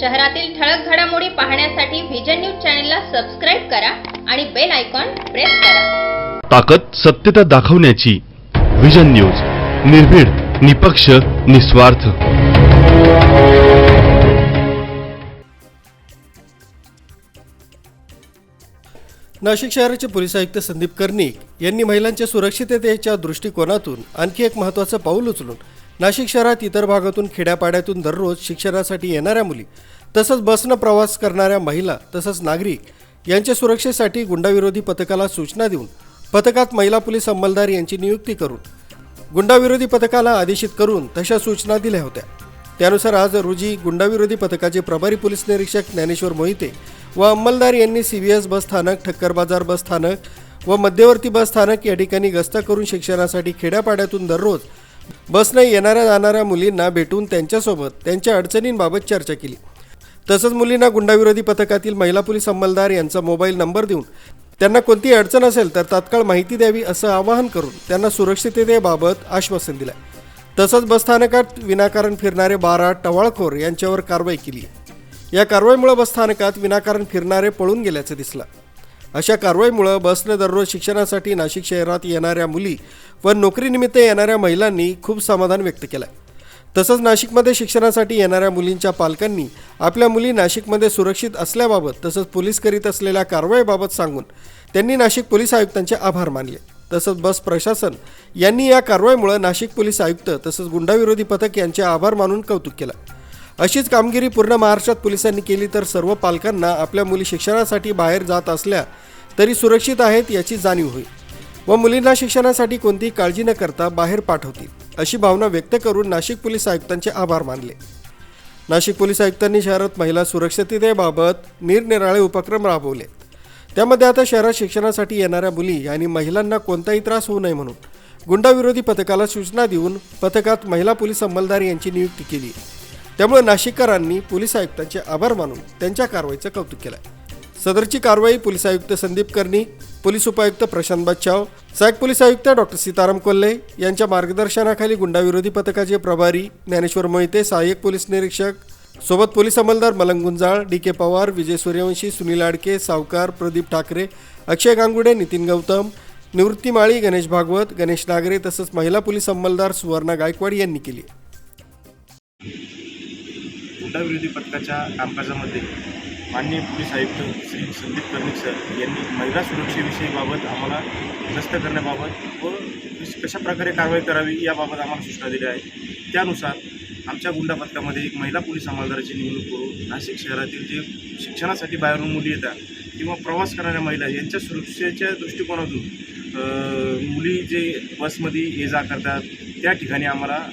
शहरातील ठळक घडामोडी पाहण्यासाठी व्हिजन न्यूज चॅनलला सबस्क्राईब करा आणि बेल आयकॉन प्रेस करा. ताकद सत्यता दाखवण्याची विजन न्यूज निर्भीड निपक्ष निस्वार्थ. नाशिक शहराचे पोलीस आयुक्त संदीप कर्णिक यांनी महिलांच्या सुरक्षिततेच्या दृष्टिकोनातून आणखी एक महत्त्वाचं पाऊल उचलून नाशिक शहरात इतर भागातून खेड्यापाड्यातून दररोज शिक्षणासाठी येणाऱ्या मुली तसंच बसनं प्रवास करणाऱ्या महिला तसंच नागरिक यांच्या सुरक्षेसाठी गुंडाविरोधी पथकाला सूचना देऊन पथकात महिला पोलीस अंमलदार यांची नियुक्ती करून गुंडाविरोधी पथकाला आदेशित करून तशा सूचना दिल्या होत्या. त्यानुसार आज रोजी गुंडाविरोधी पथकाचे प्रभारी पोलीस निरीक्षक ज्ञानेश्वर मोहिते व अंमलदार यांनी सी बी एस बस स्थानक ठक्कर बाजार बस स्थानक व मध्यवर्ती बस स्थानक या ठिकाणी गस्त करून शिक्षणासाठी खेड्यापाड्यातून दररोज बसने येणाऱ्या जाणाऱ्या मुलींना भेटून त्यांच्यासोबत त्यांच्या अडचणींबाबत चर्चा केली. तसंच मुलींना गुंडाविरोधी पथकातील महिला पोलीस अंमलदार यांचा मोबाईल नंबर देऊन त्यांना कोणती अडचण असेल तर तात्काळ माहिती द्यावी असं आवाहन करून त्यांना सुरक्षिततेबाबत आश्वासन दिलं तसंच बसस्थानकात विनाकारण फिरणारे बारा टवाळखोर यांच्यावर कारवाई केली. या कारवाईमुळे बसस्थानकात विनाकारण फिरणारे पळून गेल्याचं दिसलं. अशा कारवाईमुळं बसनं दररोज शिक्षणासाठी नाशिक शहरात येणाऱ्या मुली व नोकरीनिमित्त येणाऱ्या महिलांनी खूप समाधान व्यक्त केलं तसंच नाशिकमध्ये शिक्षणासाठी येणाऱ्या मुलींच्या पालकांनी आपल्या मुली नाशिकमध्ये सुरक्षित असल्याबाबत तसंच पोलीस करीत असलेल्या कारवाईबाबत सांगून त्यांनी नाशिक पोलीस आयुक्तांचे आभार मानले. तसंच बस प्रशासन यांनी या कारवाईमुळे नाशिक पोलीस आयुक्त तसंच गुंडाविरोधी पथक यांचे आभार मानून कौतुक केलं. अशीच कामगिरी पूर्ण महाराष्ट्रात पोलिसांनी केली तर सर्व पालकांना आपल्या मुली शिक्षणासाठी बाहेर जात असल्या तरी सुरक्षित आहेत याची जाणीव होईल. व मुलींना शिक्षणासाठी कोणतीही काळजी न करता बाहेर पाठवतील अशी भावना व्यक्त करून नाशिक पोलीस आयुक्तांचे आभार मानले. नाशिक पोलीस आयुक्तांनी शहरात महिला सुरक्षिततेबाबत निरनिराळे उपक्रम राबवले त्यामध्ये आता शहरात शिक्षणासाठी येणाऱ्या मुली आणि महिलांना कोणताही त्रास होऊ नये म्हणून गुंडाविरोधी पथकाला सूचना देऊन पथकात महिला पोलीस अंमलदार यांची नियुक्ती केली. त्यामुळे नाशिककरांनी पोलीस आयुक्तांचे आभार मानून त्यांच्या कारवाईचं कौतुक केलं सदरची कारवाई पोलीस आयुक्त संदीप कर्णी पोलीस उपायुक्त प्रशांत बच्चाव सहाय्यक पोलीस आयुक्त डॉक्टर सीताराम कोल्हे यांच्या मार्गदर्शनाखाली गुंडाविरोधी पथकाचे प्रभारी ज्ञानेश्वर मोहिते सहाय्यक पोलीस निरीक्षक सोबत पोलीस अंमलदार मलंग गुंजाळ डी के पवार विजय सूर्यवंशी सुनील आडके सावकार प्रदीप ठाकरे अक्षय गांगुडे नितीन गौतम निवृत्ती माळी गणेश भागवत गणेश नागरे तसंच महिला पोलीस अंमलदार सुवर्णा गायकवाड यांनी केली गुंडाविरोधी पथकाच्या कामकाजामध्ये माननीय पोलीस आयुक्त श्री संदीप कर्णिक सर यांनी महिला सुरक्षेविषयीबाबत आम्हाला ग्रस्त करण्याबाबत व कशा प्रकारे कारवाई करावी याबाबत आम्हाला सूचना दिल्या आहेत. त्यानुसार आमच्या गुंडा पथकामध्ये एक महिला पोलीस अंमलदाराची निवडणूक करून नाशिक शहरातील जे शिक्षणासाठी बाहेरून मुली येतात किंवा प्रवास करणाऱ्या महिला यांच्या सुरक्षेच्या दृष्टिकोनातून मुली जे बसमध्ये ये जा करतात त्या ठिकाणी आम्हाला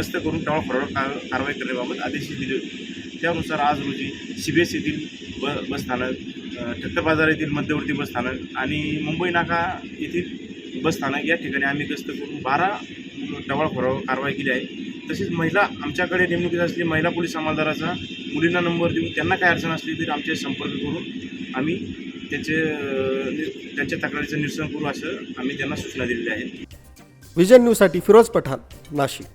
गस्त करून टळफळावर कार कारवाई करण्याबाबत आदेश दिले होते. त्यानुसार आज रोजी सी बी एस येथील ब बसस्थानक अ, ठक्कर बाजार येथील मध्यवर्ती बसस्थानक आणि मुंबई नाका येथील बसस्थानक या ठिकाणी आम्ही गस्त करून बारा टवाळखोरावर कारवाई केली आहे. तसेच महिला आमच्याकडे नेमणुकीत असलेली महिला पोलीस अंमलदाराचा मुलींना नंबर देऊन त्यांना काय अडचण असली तरी आमचे संपर्क करून आम्ही त्याचे नि- त्यांच्या तक्रारीचं निरसन करू असं आम्ही त्यांना सूचना दिलेल्या आहेत. विजन न्यूजसाठी फिरोज पठाण नाशिक.